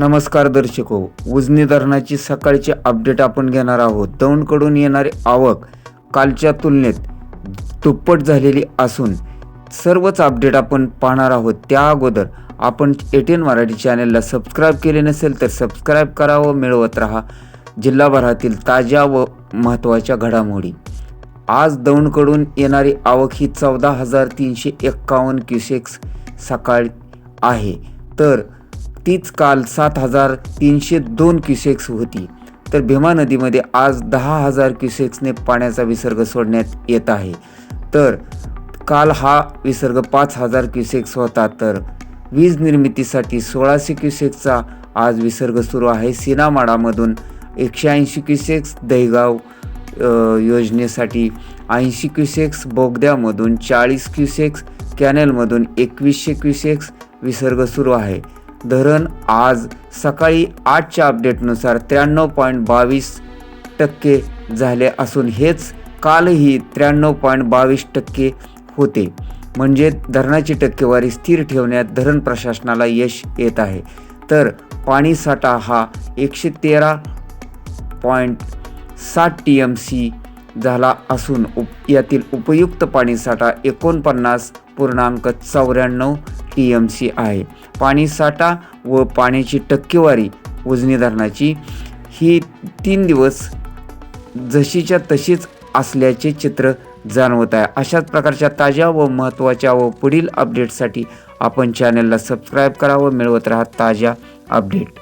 नमस्कार दर्शको उजनी धरणाची सकाळची अपडेट आपण घेणार आहोत. दौंडकडून येणारी आवक कालच्या तुलनेत दुप्पट झालेली असून सर्वच अपडेट आपण पाहणार आहोत. त्या अगोदर आपण एटीएन मराठी चॅनलला सबस्क्राईब केले नसेल तर सबस्क्राईब करा व मिळवत राहा. जिल्हाभरातील ताज्या व महत्त्वाच्या घडामोडी. आज दौंडकडून येणारी आवक ही चौदा हजार तीनशे एक्कावन्न क्युसेक्स सकाळ आहे. तर तीच काल सात हजार तीनशे दोन क्युसेक्स होती. तर भीमा नदीमध्ये आज दहा हजार क्युसेक्सने पाण्याचा विसर्ग सोडण्यात येत आहे. तर काल हा विसर्ग पाच हजार क्युसेक्स होता तर वीज निर्मितीसाठी सोळाशे क्युसेक्सचा आज विसर्ग सुरू आहे. सिनामाडामधून एकशे ऐंशी क्युसेक्स दहीगाव योजनेसाठी ऐंशी क्युसेक्स बोगद्यामधून चाळीस क्युसेक्स कॅनेलमधून एकवीसशे क्युसेक्स विसर्ग सुरू आहे. धरण आज सकाळी आठच्या अपडेटनुसार त्र्याण्णव पॉईंट बावीस टक्के झाले असून हेच कालही त्र्याण्णव पॉईंट बावीस टक्के होते. म्हणजे धरणाची टक्केवारी स्थिर ठेवण्यात धरण प्रशासनाला यश येत आहे. तर पाणीसाठा हा एकशे तेरा पॉईंट साठ टी एम सी झाला असून उप यातील उपयुक्त पाणीसाठा एकोणपन्नास पूर्णांक चौऱ्याण्णव टी एम सी आहे पाणीसाठा व पाण्याची टक्केवारी उजनी धरणाची ही तीन दिवस जशीच्या तशीच असल्याचे चित्र जाणवत आहे. अशाच प्रकारच्या ताज्या व महत्त्वाच्या व पुढील अपडेटसाठी आपण चॅनलला सबस्क्राईब करा व मिळवत राहा ताज्या अपडेट